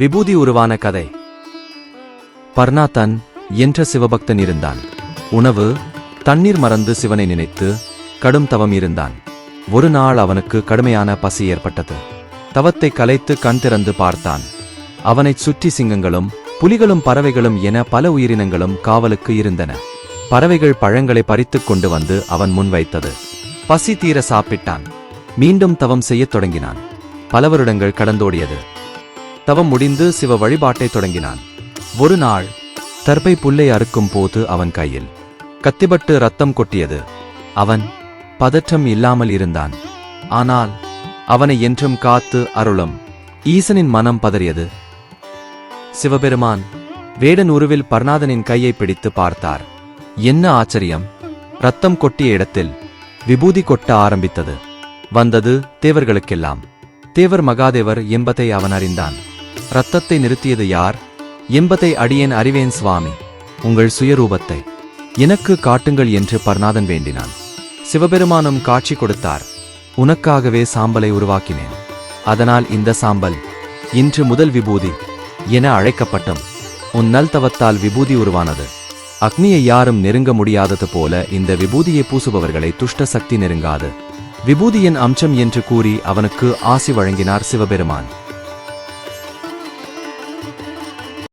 விபூதி உருவான கதை. பர்ணாத்தன் என்ற சிவபக்தன் இருந்தான். உணவு தண்ணீர் மறந்து சிவனை நினைத்து கடும் தவம் இருந்தான். ஒரு நாள் அவனுக்கு கடுமையான பசி ஏற்பட்டது. தவத்தை கலைத்து கண் திறந்து பார்த்தான். அவனைச் சுற்றி சிங்கங்களும் புலிகளும் பறவைகளும் என பல உயிரினங்களும் காவலுக்கு இருந்தன. பறவைகள் பழங்களை பறித்துக் கொண்டு வந்து அவன் முன் வைத்தது. பசி தீர சாப்பிட்டான். மீண்டும் தவம் செய்யத் தொடங்கினான். பல வருடங்கள் கடந்தோடியது. தவம் முடிந்து சிவ வழிபாட்டைத் தொடங்கினான். ஒரு நாள் தர்பை புல்லை அறுக்கும் போது அவன் கையில் கத்திபட்டு ரத்தம் கொட்டியது. அவன் பதற்றம் இல்லாமல் இருந்தான். ஆனால் அவனை என்றும் காத்து அருளும் ஈசனின் மனம் பதறியது. சிவபெருமான் வேடன் உருவில் பர்ணாதனின் கையை பிடித்து பார்த்தார். என்ன ஆச்சரியம்! ரத்தம் கொட்டிய இடத்தில் விபூதி கொட்ட ஆரம்பித்தது. வந்தது தேவர்களுக்கெல்லாம். தேவர் மகாதேவர் என்பதை அவன் அறிந்தான். ரத்தத்தை நிறுத்தியது யார்? எம்பத்தை அடியேன் அறிவேன் சுவாமி. உங்கள் சுயரூபத்தை. எனக்கு காட்டுங்கள் என்று பர்நாதன் வேண்டினான். சிவபெருமானும் காட்சி கொடுத்தார். உனக்காகவே சாம்பலை உருவாக்கினேன். அதனால் இந்த சாம்பல் இன்று முதல் விபூதி என அழைக்கப்பட்டும். உன் நல் தவத்தால் விபூதி உருவானது. அக்னியை யாரும் நெருங்க முடியாதது போல இந்த விபூதியை பூசுபவர்களை துஷ்ட சக்தி நெருங்காது. விபூதியின் அம்சம் என்று கூறி அவனுக்கு ஆசி வழங்கினார் சிவபெருமான்.